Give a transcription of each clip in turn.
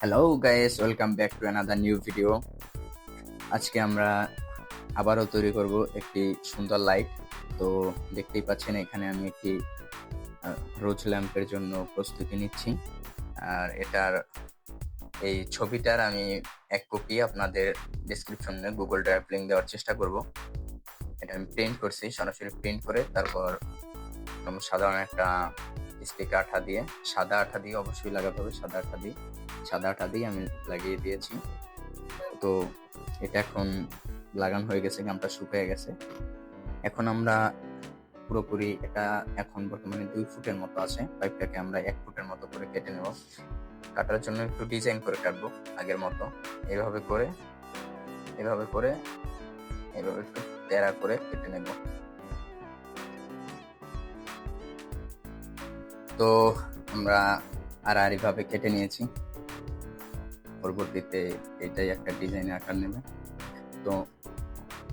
Hello guys welcome back to another new video আজকে আমরা আবারও তৈরি করব একটি সুন্দর লাইট তো দেখতেই পাচ্ছেন, এখানে আমি একটি রোজ ল্যাম্পের জন্য প্রস্তুতি নিচ্ছি। আর এটার, এই ছবিটার আমি এক কপি আপনাদের ডিসক্রিপশনে গুগল ড্রাইভ লিঙ্ক দেওয়ার চেষ্টা করব। আমি প্রিন্ট করছি, সরাসরি প্রিন্ট করে তারপর সাধারণ একটা স্টিক আঠা দিয়ে, সাদা আঠা দিয়ে অবশ্যই লাগাতে হবে, সাদা আঠা দিয়ে, সাদা আঠা দিয়ে আমি লাগিয়ে দিয়েছি। তো এটা এখন লাগানো হয়ে গেছে, গামটা শুকিয়ে গেছে। এখন আমরা পুরোপুরি এটা এখন বর্তমানে দুই ফুটের মতো আছে, পাইপটাকে আমরা এক ফুটের মতো করে কেটে নেব। কাটার জন্য একটু ডিজাইন করে কাটবো আগের মতো। এভাবে করে এভাবে করে, এভাবে একটু তেরা করে কেটে নেব। তো আমরা আড়াআড়ি ভাবে কেটে নিয়েছি। পরবর্তীতে এটাই একটা ডিজাইনের আকার নেবে। তো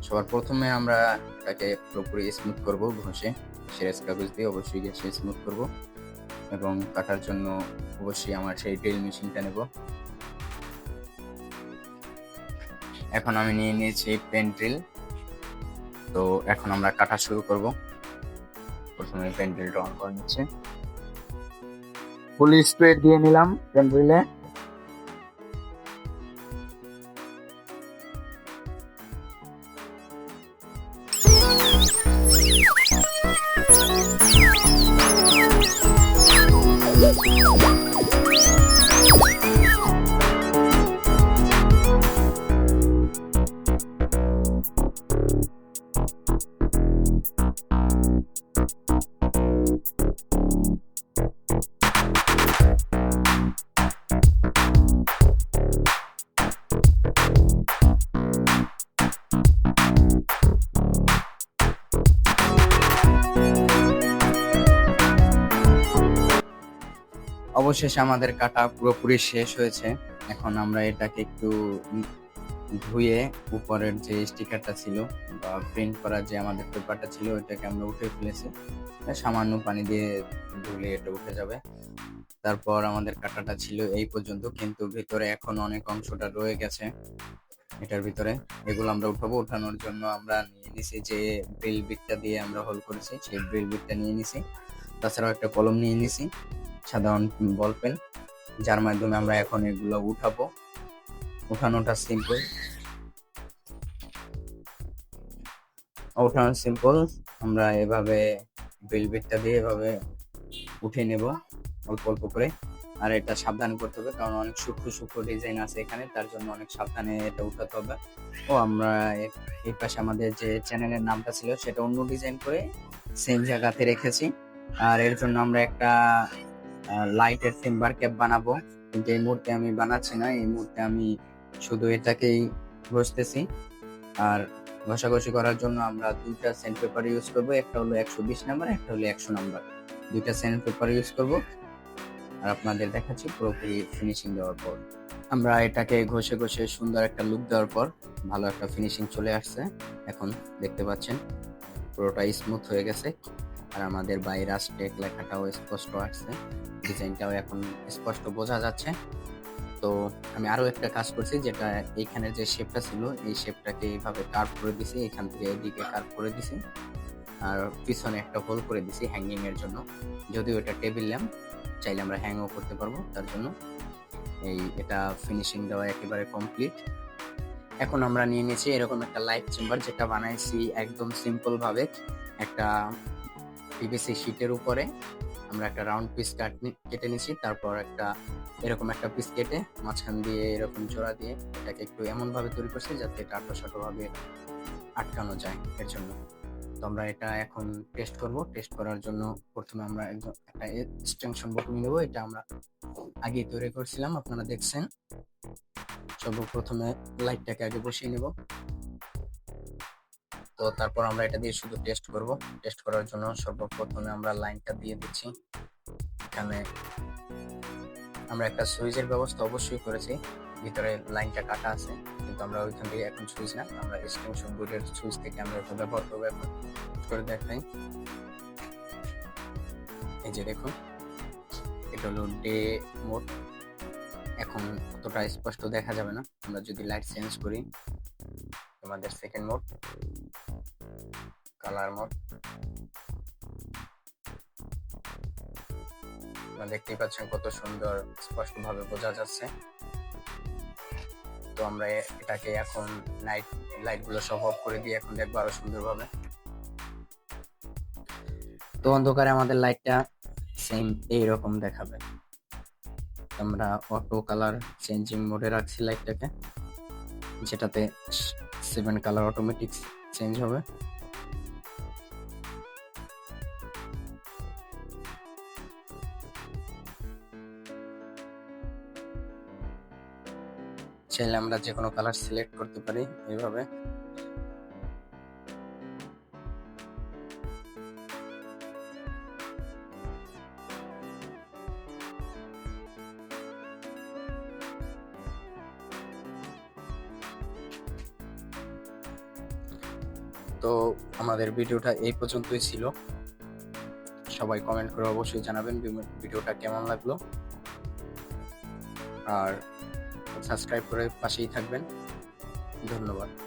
সবার প্রথমে আমরা এটাকে পুরোপুরি স্মুথ করব ঘষে। সেরেস কাগজ দিয়ে অবশ্যই গ্যাসে স্মুথ করব এবং কাটার জন্য অবশ্যই আমার সেই ড্রিল মেশিনটা নেব। এখন আমি নিয়ে নিয়েছি পেন ড্রিল তো এখন আমরা কাটা শুরু করব। প্রথমে পেন্ডেলটা অন করে নিচ্ছে। ফুল স্প্রে দিয়ে নিলাম পেন অবশেষে আমাদের কাটা পুরোপুরি শেষ হয়েছে। এখন আমরা এটাকে একটু ধুয়ে উপরের যে স্টিকারটা ছিল বা প্রিন্ট করার যে আমাদের পেপারটা ছিল, ওইটাকে আমরা উঠে ফেলেছি। সামান্য পানি দিয়ে ধুলে এটা উঠে যাবে। তারপর আমাদের কাটাটা ছিল এই পর্যন্ত, কিন্তু ভিতরে এখন অনেক অংশটা রয়ে গেছে এটার ভিতরে। এগুলো আমরা উঠাবো। উঠানোর জন্য আমরা নিয়ে নিছি যে ব্রিল বিটটা দিয়ে আমরা হোল করেছি, সেই ব্রিল বিটটা নিয়ে নিছি। তাছাড়াও একটা কলম নিয়ে নিছি সাধারণ বল পেন যার মাধ্যমে আমরা এখন এগুলো উঠাবো। উঠানোটা সিম্পল উঠানো সিম্পল আমরা এভাবে বিলবিটটা দিয়ে এভাবে উঠে নেব, অল্প অল্প করে। আর এটা সাবধান করতে হবে, কারণ অনেক সূক্ষ্ম সূক্ষ্ম ডিজাইন আছে এখানে, তার জন্য অনেক সাবধানে এটা উঠাতে হবে। ও, আমরা এই পাশে আমাদের যে চ্যানেলের নামটা ছিল, সেটা অন্য ডিজাইন করে সেম জায়গাতে রেখেছি। আর এর জন্য আমরা একটা লাইটের সিম্বার ক্যাপ বানাবো। কিন্তু এই মুহূর্তে আমি বানাচ্ছি না, এই মুহূর্তে আমি শুধু এটাকেই ঘষতেছি আর ঘষাঘষি করার জন্য আমরা দুইটা সেন্ট পেপার ইউজ করব। একটা হলো একশো বিশ নাম্বার একটা হলো একশো নাম্বার দুইটা সেন্ট পেপার ইউজ করব। আর আপনাদের দেখাচ্ছি পুরোপুরি ফিনিশিং দেওয়ার পর। আমরা এটাকে ঘষে ঘষে সুন্দর একটা লুক দেওয়ার পর ভালো একটা ফিনিশিং চলে আসছে। এখন দেখতে পাচ্ছেন, পুরোটা স্মুথ হয়ে গেছে। আর আমাদের বাইরাস টেক লেখাটাও স্পষ্ট আসছে। ডিজাইনটাও এখন স্পষ্ট বোঝা যাচ্ছে। তো আমি আরও একটা কাজ করছি, যেটা এইখানে যে শেপটা ছিল, এই শেপটাকে এইভাবে কার্ভ করে দিছি, এখান থেকে এদিকে কার্ভ করে দিছি। আর পিছনে একটা হোল করে দিছি হ্যাঙ্গিং এর জন্য। যদিও এটা টেবিল ল্যাম্প চাইলে আমরা হ্যাংও করতে পারব তার জন্য। এই এটা ফিনিশিং দেওয়া একেবারে কমপ্লিট এখন আমরা নিয়ে নিয়েছি এরকম একটা লাইট চেম্বার যেটা বানাইছি একদম সিম্পল ভাবে। একটা পিভিসি শিটের উপরে আমরা একটা রাউন্ড পিস কাট নিছি, তারপর একটা এরকম একটা পিস কেটে মাঝখান দিয়ে এরকম জোড়া দিয়ে এটাকে একটু এমনভাবে তৈরি করছি যাতে এটা আটো ভাবে আটকানো যায় এর জন্য। তো আমরা এটা এখন টেস্ট করব। টেস্ট করার জন্য প্রথমে আমরা একদম একটা এক্সটেনশন বটন নেব, এটা আমরা আগে তৈরি করছিলাম, আপনারা দেখছেন। সর্বপ্রথমে লাইটটাকে আগে বসিয়ে নেব। তো তারপর আমরা এটা দিয়ে শুধু টেস্ট করব। টেস্ট করার জন্য সর্বপ্রথমে আমরা লাইনটা দিয়ে দিচ্ছি। এখানে আমরা একটা সুইচের ব্যবস্থা অবশ্যই করেছি। ভিতরে লাইনটা কাটা আছে, কিন্তু আমরা ওইখান থেকে এখন সুইচ না, আমরা এক্সটেনশন বোর্ডের সুইচ থেকে আমরা এটা ব্যবহার করব এখন। করে দেখাই। এই যে দেখুন, এটা হলো ডে মোড এখন অতটা স্পষ্ট দেখা যাবে না। আমরা যদি লাইট চেঞ্জ করি, আমাদের সেকেন্ড মোড কালার আপনারা দেখতেই পাচ্ছেন কত সুন্দর স্পষ্টভাবে বোঝা যাচ্ছে তো আমরা এটাকে এখন নাইটগুলো সব অফ করে দিয়ে এখন দেখব আরও সুন্দরভাবে তো অন্ধকারে আমাদের লাইটটা সেম এইরকম দেখাবে আমরা অটো কালার চেঞ্জিং মোডে রাখছি লাইটটাকে যেটাতে সেভেন কালার অটোমেটিক চেঞ্জ হবে চাইলে আমরা যে কোনো কালার সিলেক্ট করতে পারি এইভাবে। তো আমাদের ভিডিওটা এই পর্যন্তই ছিল। সবাই কমেন্ট করে অবশ্যই জানাবেন ভিডিওটা কেমন লাগল। আর সাবস্ক্রাইব করে পাশেই থাকবেন। ধন্যবাদ।